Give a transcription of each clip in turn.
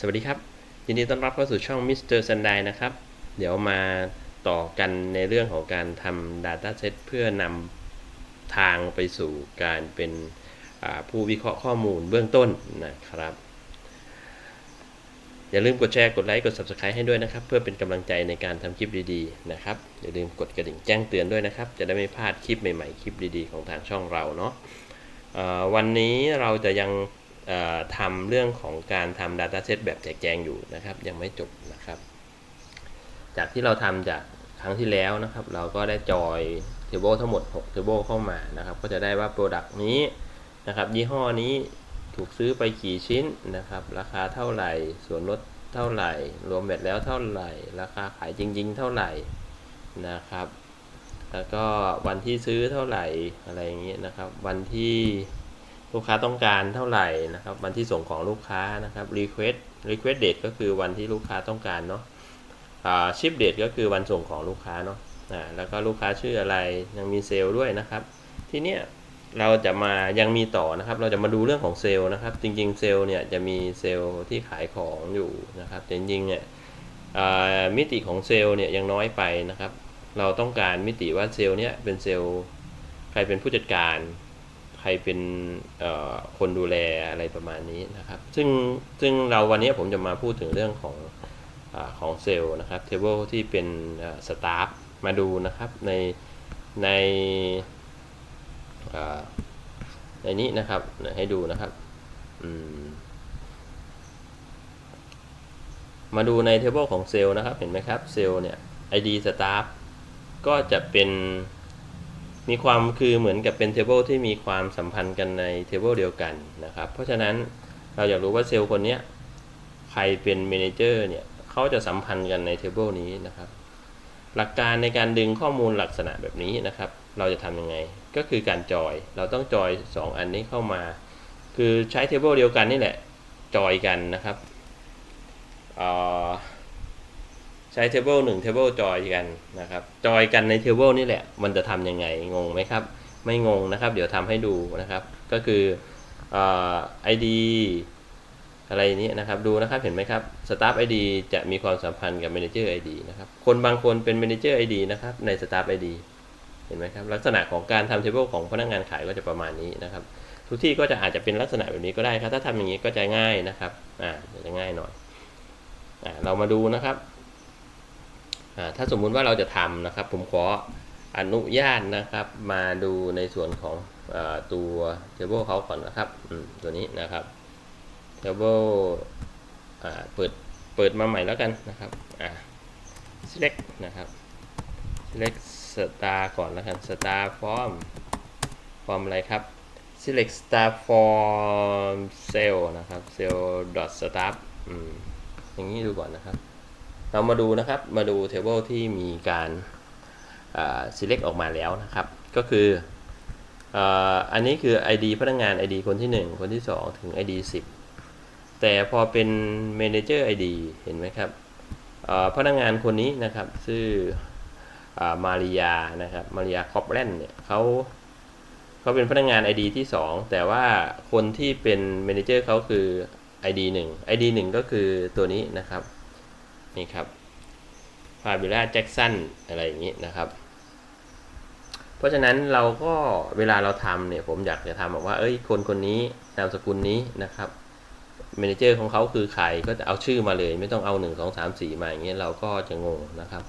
สวัสดีครับ ยินดีต้อนรับเข้าสู่ช่อง Mr. s a n d a i นะครับ เดี๋ยวมาต่อกันในเรื่องของการทำ Data Set เพื่อนำทางไปสู่การเป็นผู้วิเคราะห์ข้อมูลเบื้องต้นนะครับ อย่าลืมกดแชร์ กดไลค์ กด Subscribe ให้ด้วยนะครับ เพื่อเป็นกำลังใจในการทำคลิปดีๆนะครับ อย่าลืมกดกระดิ่งแจ้งเตือนด้วยนะครับ จะได้ไม่พลาดคลิปใหม่ๆ คลิปดีๆ ของทางช่องเราเนาะวันนี้เราจะยัง ทำเรื่องของการทำ Dataset แบบแจกแจงอยู่นะครับ ยังไม่จบนะครับ จากที่เราทำจากครั้งที่แล้วนะครับ เราก็ได้จอย Table ทั้งหมด6 Table เข้ามานะครับ ก็จะได้ว่า Product นี้นะครับยี่ห้อนี้ถูกซื้อไปกี่ชิ้นนะครับ ราคาเท่าไหร่ ส่วนลดเท่าไหร่ รวมแบตแล้วเท่าไหร่ ราคาขายจริง ๆ เท่าไหร่นะครับ แล้วก็วันที่ซื้อเท่าไหร่อะไรอย่างเงี้ยนะครับ วันที่ ลูกค้าต้องการเท่าไหร่นะครับ วันที่ส่งของลูกค้านะครับ request request date ก็คือวันที่ลูกค้าต้องการเนาะอ่า ship date ก็คือวันส่งของลูกค้าเนาะอ่าแล้วก็ลูกค้าชื่ออะไรยังมีเซลล์ด้วยนะครับ ทีเนี้ยเราจะมายังมีต่อนะครับ เราจะมาดูเรื่องของเซลล์นะครับ จริง ๆ เซลล์เนี่ยจะมีเซลล์ที่ขายของอยู่นะครับจริงๆเนี่ยมิติของเซลล์เนี่ยยังน้อยไปนะครับ เราต้องการมิติว่าเซลล์เนี้ยเป็นเซลล์ใครเป็นผู้จัดการ รเป็นคนดูแลอะไรประมาณนี้นะครับ ซึ่งซึ่งเราวันนี้ผมจะมาพูดถึงเรื่องของอของเซลล์นะครับเทเบิลที่เป็นสตาฟมาดูนะครับในในในนี้นะครับให้ดูนะครับมมาดูในเทเบิลของเซลล์นะครับเห็นไหมครับเซลล์เนี่ย ID staff ก็จะเป็น มีความคือเหมือนกับเป็นเทเบิลที่มีความสัมพันธ์กันในเทเบิลเดียวกันนะครับ เพราะฉะนั้นเราอยากรู้ว่าเซลล์คนนี้ใครเป็นเมนเจอร์เนี่ยเขาจะสัมพันธ์กันในเทเบิลนี้นะครับ หลักการในการดึงข้อมูลลักษณะแบบนี้นะครับ เราจะทำยังไง ก็คือการจอย เราต้องจอย 2 อันนี้เข้ามา คือใช้เทเบิลเดียวกันนี่แหละจอยกันนะครับอ่อ ใช้ table 1 table จอยกันนะครับจอยกันใน table นี่แหละ มันจะทำยังไงงงไหมครับ ไม่งงนะครับ เดี๋ยวทำให้ดูนะครับ ก็คืออ่อ ID อะไรนี้นะครับดูนะครับเห็นไหมครับ staff ID จะมีความสัมพันธ์กับ manager ID นะครับคนบางคนเป็น manager ID นะครับใน staff ID เห็นไหมครับลักษณะของการทำ table ของพนักงานขายก็จะประมาณนี้นะครับ ทุกที่ก็จะอาจจะเป็นลักษณะแบบนี้ก็ได้ครับ ถ้าทำอย่างนี้ก็จะง่ายนะครับอ่าจะง่ายหน่อยอ่าเรามาดูนะครับ ถ้าสมมุติว่าเราจะทำนะครับ ผมขออนุญาตนะครับ มาดูในส่วนของอตัว table เขาก่อนนะครับตัวนี้นะครับ table อ่าเปิดเปิดมาใหม่แล้วกันนะครับ select นะครับ select star ก่อนแล้วกัน star form form อะไรครับ select star form cell นะครับ cell dot start อย่างนี้ดูก่อนนะครับ เรามาดูนะครับ มาดู table ที่มีการา select ออกมาแล้วนะครับ ก็คืออันนี้คือ ID พนักงาน ID คนที่ 1 คนที่ 2 ถึง ID 10 แต่พอเป็น manager ID เห็นไหมครับพนักงานคนนี้นะครับชื่ออมาริยานะครับมาริยาคอปแลนเนี่ยเขาเขาเป็นพนักงาน ID ที่ 2 แต่ว่าคนที่เป็น manager เขาคือ ID 1 ID 1 ก็คือตัวนี้นะครับ นี่ครับฟาบิล่าแจ็กสันอะไรอย่างนี้นะครับ เพราะฉะนั้นเราก็เวลาเราทำเนี่ยผมอยากจะทำบอกว่า เอ้ยคนคนนี้นามสกุลนี้นะครับเมนเจอร์ของเขาคือใครก็จะเอาชื่อมาเลย ไม่ต้องเอา 1 2 3 4 มาอย่างเงี้ยเราก็จะงงนะครับ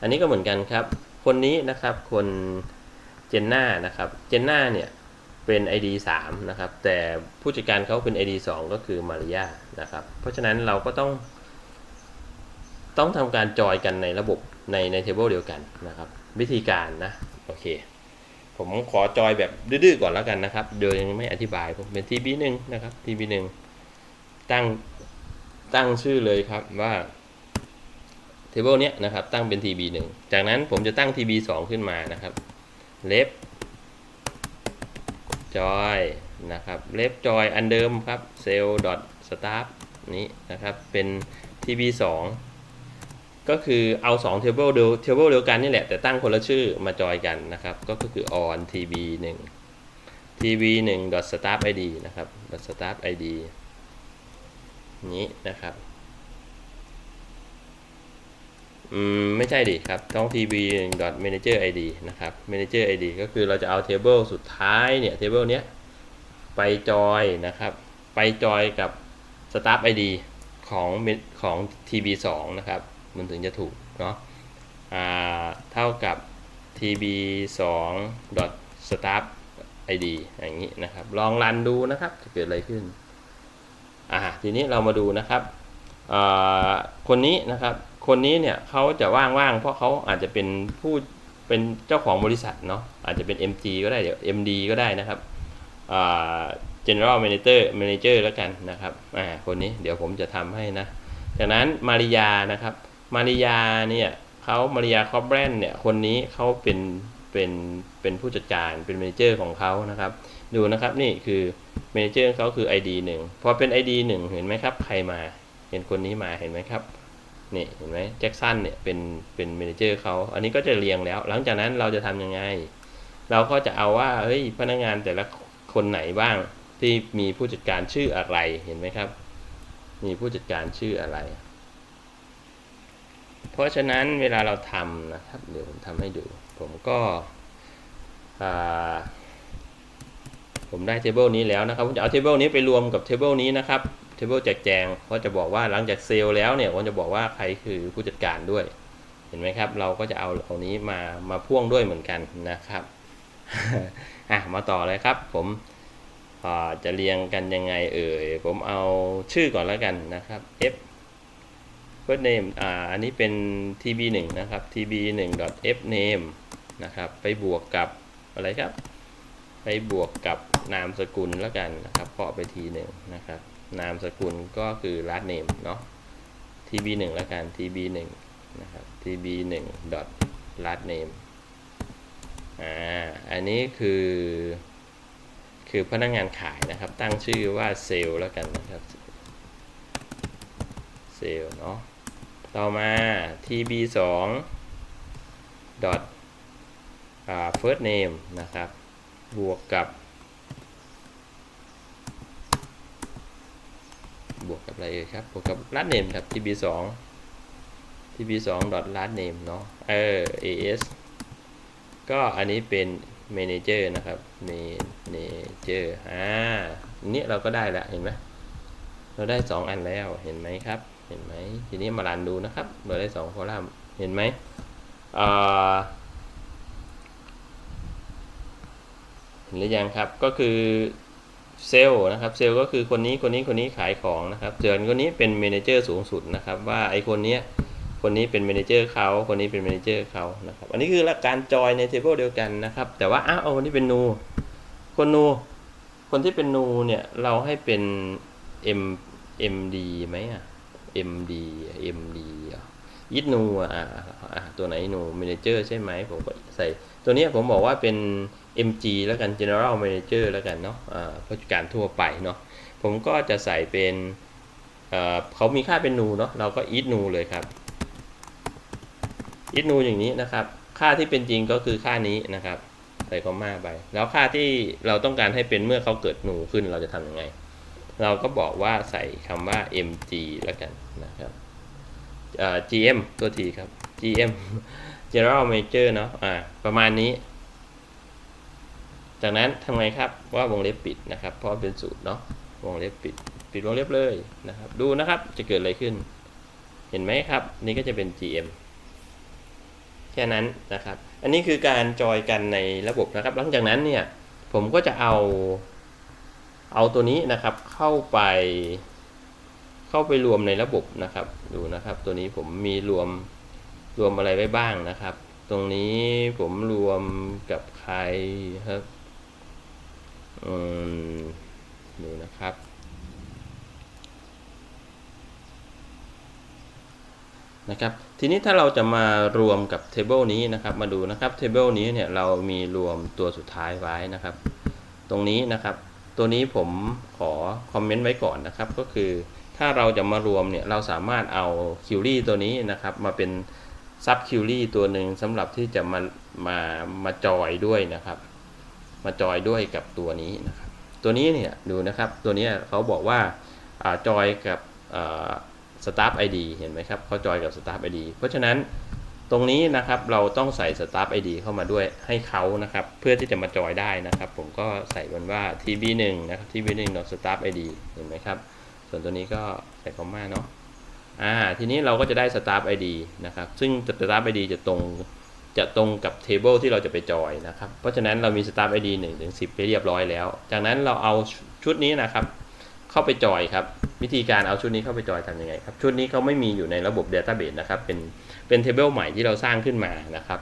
อันนี้ก็เหมือนกันครับ คนนี้นะครับคนเจนน่านะครับเจนน่าเนี่ยเป็น ID 3นะครับแต่ผู้จัดการเขาเป็น ID 2 ก็คือมาริยานะครับเพราะฉะนั้นเราก็ต้อง ต้องทำการจอยกันในระบบในในเทเบิลเดียวกันนะครับ วิธีการนะ โอเค ผมขอจอยแบบดื้อๆก่อนแล้วกันนะครับ โดยยังไม่อธิบายผมเป็น TB1 นะครับ TB1 ตั้งตั้งชื่อเลยครับว่าเทเบิลเนี้ยนะครับ ตั้งเป็น TB1 จากนั้นผมจะตั้ง TB2 ขึ้นมานะครับเล็บจอยนะครับเล็บจอยอันเดิมครับ cell dot start นี้นะครับ เป็น TB2 ก็คือเอา2 table เดียว table เดียวกันนี่แหละ แต่ตั้งคนละชื่อมาจอยกันนะครับ ก็คือ on tb 1 tb 1 dot start id นะครับ dot start id นี้นะครับอืมไม่ใช่ดิครับต้อง tb manager id นะครับ manager id ก็คือเราจะเอา table สุดท้ายเนี่ย table เนี้ยไปจอยนะครับ ไปจอยกับ staff id ของของ tb 2นะครับ มันถึงจะถูกเนาะอ่าเท่ากับ tb 2 dot staff id อย่างนี้นะครับ ลองรันดูนะครับจะเกิดอะไรขึ้นอ่าทีนี้เรามาดูนะครับคนนี้นะครับคนนี้เนี่ยเขาจะว่างๆ เพราะเขาอาจจะเป็นผู้เป็นเจ้าของบริษัทเนาะอาจจะเป็น MG ก็ได้เดี๋ยว MD ก็ได้นะครับ General Manager Manager แล้วกันนะครับอ่าคนนี้เดี๋ยวผมจะทำให้นะ จากนั้นมาริยานะครับ มาริยาเนี่ยเขามาริยาคอปแบรนเนี่ยคนนี้เขาเป็นเป็นเป็นผู้จัดการเป็น Manager ของเขานะครับ ดูนะครับนี่คือ Manager เขาคือ ID 1พอเป็น ID 1 เห็นไหมครับใครมาเห็นคนนี้มาเห็นไหมครับนี่เห็นไหมแจ็คสันเนี่ยเป็นเป็นเมนเจอร์เขาอันนี้ก็จะเรียงแล้ว หลังจากนั้นเราจะทำยังไง เราก็จะเอาว่าเฮ้ยพนักงานแต่ละคนไหนบ้างที่มีผู้จัดการชื่ออะไรเห็นไหมครับ มีผู้จัดการชื่ออะไร เพราะฉะนั้นเวลาเราทำนะครับ เดี๋ยวผมทำให้ดู ผมก็ผมได้เทเบิลนี้แล้วนะครับผมจะเอาเทเบิลนี้ไปรวมกับเทเบิลนี้นะครับเทเบิลแจกแจงก็จะบอกว่าหลังจากเซลล์แล้วเนี่ยก็จะบอกว่าใครคือผู้จัดการด้วย เห็นไหมครับ เราก็จะเอาเอานี้มามาพ่วงด้วยเหมือนกันนะครับอะมาต่อเลยครับ ผมจะเรียงกันยังไงเอ่ยผมเอาชื่อก่อนแล้วกันนะครับ f first name อ่าอันนี้เป็น tb1 นะครับ tb1 f name นะครับ ไปบวกกับอะไรครับ ไปบวกกับนามสกุลแล้วกันนะครับเคาะไปทีหนึ่งนะครับ นามสกุลก็คือ last name เนาะ tb1 แล้วกัน tb1 นะครับ tb1 dot last name อ่า อันนี้คือ คือพนักงานขายนะครับ ตั้งชื่อว่าเซลล์แล้วกันนะครับ เซลล์เนาะ ต่อมา tb2 dot first name นะครับ บวกกับ บวกกับอะไรเอ่ยครับ บวกกับ last name ครับ tb2 tb2 dot last name เนาะเออ as ก็อันนี้เป็น manager นะครับ manager อ่านี้เราก็ได้แล้วเห็นไหมเราได้ 2 อันแล้วเห็นไหมครับ ห็นไหมทีนี้มารันดูนะครับเราได้2คอลัมน์เห็นไหมเห็นหรือยังครับก็คือเซลล์นะครับเซลล์ก็คือคนนี้คนนี้คนนี้ขายของนะครับส่วนคนนี้เป็นเมนเจอร์สูงสุดนะครับ ว่าไอคนเนี้ยคนนี้เป็นเมนเจอร์เขาคนนี้เป็นเมนเจอร์เขานะครับ อันนี้คือการจอยในเทเบิลเดียวกันนะครับ แต่ว่าอ้าวคนที่เป็นนู คนนู คนที่เป็นนูเนี่ยเราให้เป็น M MD ไหมอะ MD MD อะยิดนูอะอะอะตัวไหนนูเมนเจอร์ใช่ไหมผมก็ใส่ ตัวนี้ผมบอกว่าเป็น MG แล้วกัน General Manager แล้วกันเนาะอ่าผู้จัดการทั่วไปเนาะผมก็จะใส่เป็นเอ่อเขามีค่าเป็นนูเนาะเราก็ eat นูเลยครับ eat นูอย่างนี้นะครับ ค่าที่เป็นจริงก็คือค่านี้นะครับ ใส่คอมมาไป แล้วค่าที่เราต้องการให้เป็นเมื่อเขาเกิดนูขึ้นเราจะทำยังไง เราก็บอกว่าใส่คำว่า mg แล้วกันนะครับ gm ตัวทีครับ gm general manager เนาะอ่าประมาณนี้ จากนั้นทำไงครับว่าวงเล็บปิดนะครับ เพราะเป็นสูตรเนาะวงเล็บปิด ปิดวงเล็บเลยนะครับ ดูนะครับจะเกิดอะไรขึ้น เห็นไหมครับ นี่ก็จะเป็น GM แค่นั้นนะครับ อันนี้คือการจอยกันในระบบนะครับ หลังจากนั้นเนี่ย ผมก็จะเอา เอาตัวนี้นะครับเข้าไป เข้าไปรวมในระบบนะครับ ดูนะครับ ตัวนี้ผมมีรวมรวมอะไรไว้บ้างนะครับ ตรงนี้ผมรวมกับใครครับอืมดูนะครับ นะครับ ทีนี้ถ้าเราจะมารวมกับเทเบิลนี้นะครับ มาดูนะครับ เทเบิลนี้เนี่ยเรามีรวมตัวสุดท้ายไว้นะครับ ตรงนี้นะครับ ตัวนี้ผมขอคอมเมนต์ไว้ก่อนนะครับ ก็คือถ้าเราจะมารวมเนี่ยเราสามารถเอาคิวรี่ตัวนี้นะครับมาเป็นซับคิวรี่ตัวหนึ่งสำหรับที่จะมามามาจอยด้วยนะครับ มาจอยด้วยกับตัวนี้นะครับ ตัวนี้เนี่ยดูนะครับตัวนี้เขาบอกว่าอจอยกับ Staff ID เห็นไหมครับเขาจอยกับ Staff ID เพราะฉะนั้น รงนี้นะครับเราต้องใส่ Staff ID เข้ามาด้วยให้เขานะครับ เพื่อที่จะมาจอยได้นะครับ ผมก็ใส่มันว่า TB1 นะครับ TB1 Staff ID เห็นไหมครับ ส่วนตัวนี้ก็ใส่คอมมาเนาะอ่าทีนี้เราก็จะได้ Staff ID นะครับ ซึ่ง Staff ID จะตรงจะตรงกับ Table ที่เราจะไปจอยนะครับ เพราะฉะนั้นเรามี Staff ID 1ถึง10 ไปเรียบร้อยแล้ว จากนั้นเราเอาชุดนี้นะครับ เข้าไปจอยครับ วิธีการเอาชุดนี้เข้าไปจอยทำยังไงครับชุดนี้เขาไม่มีอยู่ในระบบ Database นะครับ เป็นเป็น Table ใหม่ที่เราสร้างขึ้นมานะครับ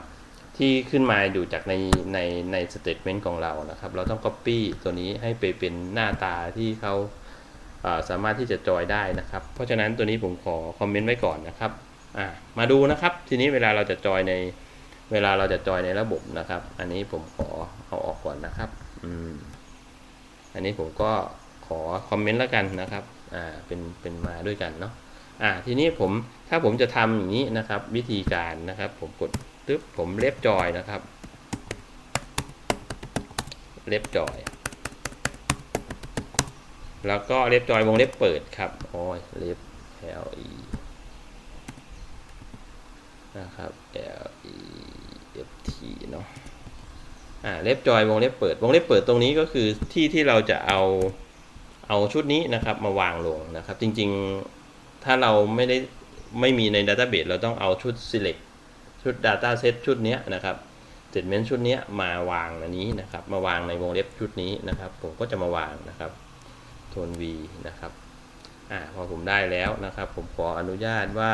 ที่ขึ้นมาอยู่จากในในใน Statement ของเรานะครับ เราต้อง Copy ตัวนี้ให้ไปเป็นหน้าตาที่เขาเอ่อสามารถที่จะจอยได้นะครับ เพราะฉะนั้นตัวนี้ผมขอคอมเมนต์ไว้ก่อนนะครับมาดูนะครับ ทีนี้เวลาเราจะจอยในเวลาเราจะจอยในระบบนะครับ อันนี้ผมขอเอาออกก่อนนะครับ อืม อันนี้ผมก็ อคอมเมนต์แล้วกันนะครับอ่าเป็นเป็นมาด้วยกันเนาะอ่าทีนี้ผมถ้าผมจะทำอย่างนี้นะครับ วิธีการนะครับ ผมกดตึ๊บผมเล็บจอยนะครับ เล็บจอย แล้วก็เล็บจอยวงเล็บเปิดครับโอ้ยเล็บ L E นะครับ L E F T เนาะอ่าเล็บจอยวงเล็บเปิด วงเล็บเปิดตรงนี้ก็คือที่ที่เราจะเอา เอาชุดนี้นะครับมาวางลงนะครับ จริงๆถ้าเราไม่ได้ไม่มีใน Database เราต้องเอาชุด select ชุด Data Set ชุดนี้นะครับ statement ชุดนี้มาวางอันนี้นะครับ มาวางในวงเล็บชุดนี้นะครับ ผมก็จะมาวางนะครับโทน V นะครับอ่าพอผมได้แล้วนะครับ ผมขออนุญาตว่า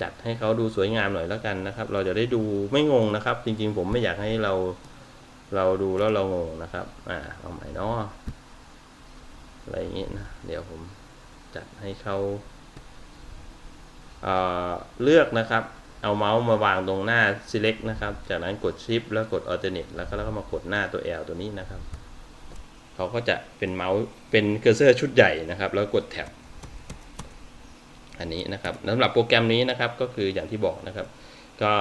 จัดให้เขาดูสวยงามหน่อยแล้วกันนะครับ เราจะได้ดูไม่งงนะครับ จริงๆ ผมไม่อยากให้เราเราดูแล้วเรางงนะครับ อ่าเอาใหม่เนาะ อะไรอย่างงี้นะ เดี๋ยวผมจัดให้เขาเเลือกนะครับ เอาเมาส์มาวางตรงหน้า select นะครับ จากนั้นกด shift แล้วกด alternate แล้วก็แล้วก็มากดหน้าตัว L ตัวนี้นะครับ เขาก็จะเป็นเมาส์เป็นเคอร์เซอร์ชุดใหญ่นะครับ แล้วกดแท็บอันนี้นะครับสำหรับโปรแกรมนี้นะครับก็คืออย่างที่บอกนะครับ ก็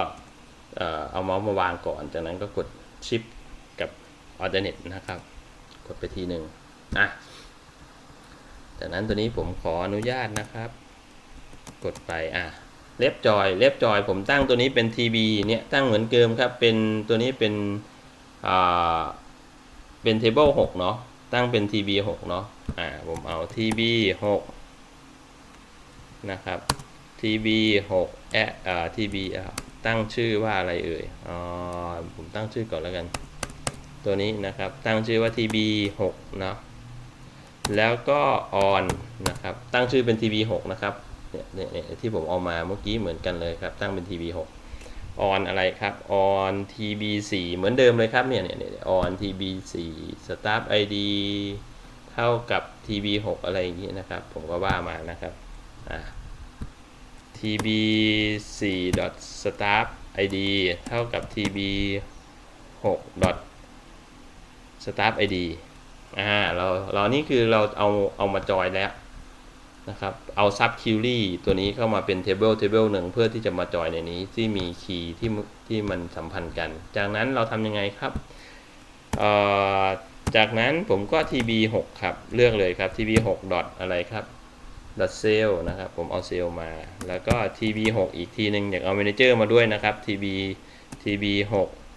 เอาเมาส์มาวางก่อน จากนั้นก็กดชิปกับ alternate นะครับ กดไปทีหนึ่งอะ จากนั้นตัวนี้ผมขออนุญาตนะครับ กดไปอะเล็บจอยเล็บจอย ผมตั้งตัวนี้เป็น TB เนี่ยตั้งเหมือนเดิมครับ เป็นตัวนี้เป็นอ่าเป็น table 6เนาะตั้งเป็น tb 6เนาะอ่าผมเอา tb 6นะครับ tb 6แออ่า tb อ่าตั้งชื่อว่าอะไรเอ่ยอ๋อผมตั้งชื่อก่อนแล้วกัน ตัวนี้นะครับตั้งชื่อว่า tb 6เนาะ แล้วก็ on นะครับ ตั้งชื่อเป็น tb 6นะครับเนี่ยเนี่ยเนี่ยที่ผมเอามาเมื่อกี้เหมือนกันเลยครับ ตั้งเป็น tb 6 on อะไรครับ on tb4 เหมือนเดิมเลยครับเนี่ยเนี่ยเนี่ย on tb4 staff id เท่ากับ tb6 อะไรอย่างนี้นะครับ ผมก็ว่ามานะครับอ่า tb4 staff id เท่ากับ tb6 staff id อ่าเราเรานี่คือเราเอาเอามาจอยแล้วนะครับ เอา sub query ตัวนี้เข้ามาเป็น table table หนึ่งเพื่อที่จะมาจอยในนี้ที่มีคีย์ที่ที่มันสัมพันธ์กัน จากนั้นเราทำยังไงครับเอ่อจากนั้นผมก็ tb 6ครับ เลือกเลยครับ tb 6 dot อะไรครับ dot sale นะครับ ผมเอาเซลมา แล้วก็ tb 6อีกทีหนึ่งอยากเอา manager มาด้วยนะครับ tb tb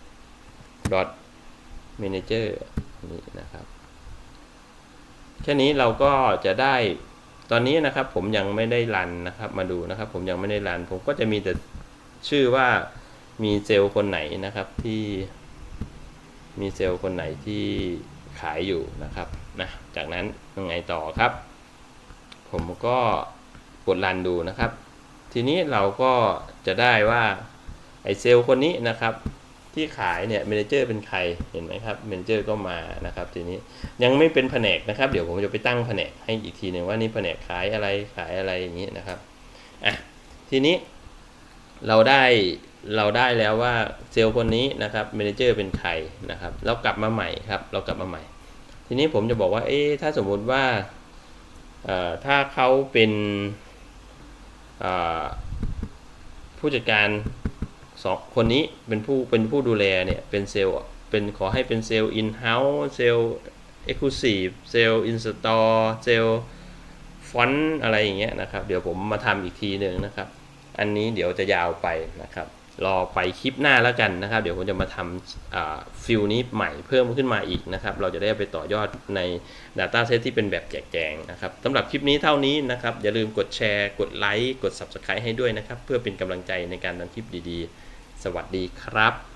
6 dot manager นี่นะครับ แค่นี้เราก็จะได้ตอนนี้นะครับผมยังไม่ได้รันนะครับมาดูนะครับ ผมยังไม่ได้รัน ผมก็จะมีแต่ชื่อว่ามีเซลล์คนไหนนะครับที่มีเซลล์คนไหนที่ขายอยู่นะครับนะจากนั้นยังไงต่อครับ ผมก็กดรันดูนะครับ ทีนี้เราก็จะได้ว่าไอเซลล์คนนี้นะครับ ที่ขายเนี่ยเมนเจอร์เป็นใครเห็นไหมครับเมนเจอร์ก็มานะครับทีนี้ยังไม่เป็นแผนกนะครับ เดี๋ยวผมจะไปตั้งแผนกให้อีกทีหนึ่งว่านี่แผนกขายอะไรขายอะไรอย่างนี้นะครับอะทีนี้เราได้เราได้แล้วว่าเซลล์คนนี้นะครับเมนเจอร์เป็นใครนะครับเรากลับมาใหม่ครับเรากลับมาใหม่ ทีนี้ผมจะบอกว่าเอ๊ะถ้าสมมุติว่าเอ่อถ้าเขาเป็นเอ่อผู้จัดการ สองคนนี้เป็นผู้เป็นผู้ดูแลเนี่ยเป็นเซลล์เป็นขอให้เป็นเซลล์อินเฮ้าส์เซลล์เอ็กซ์คลูซีฟเซลล์อินสตอร์เซลล์ฟอนต์อะไรอย่างเงี้ยนะครับ เดี๋ยวผมมาทำอีกทีหนึ่งนะครับ อันนี้เดี๋ยวจะยาวไปนะครับ รอไปคลิปหน้าแล้วกันนะครับ เดี๋ยวผมจะมาทำฟิลนี้ใหม่เพิ่มขึ้นมาอีกนะครับ เราจะได้ไปต่อยอดใน Data Set ที่เป็นแบบแจกแจงนะครับสำหรับคลิปนี้เท่านี้นะครับ อย่าลืมกดแชร์ กดไลค์ กด Subscribe ให้ด้วยนะครับ เพื่อเป็นกำลังใจในการทำคลิปดีๆ สวัสดีครับ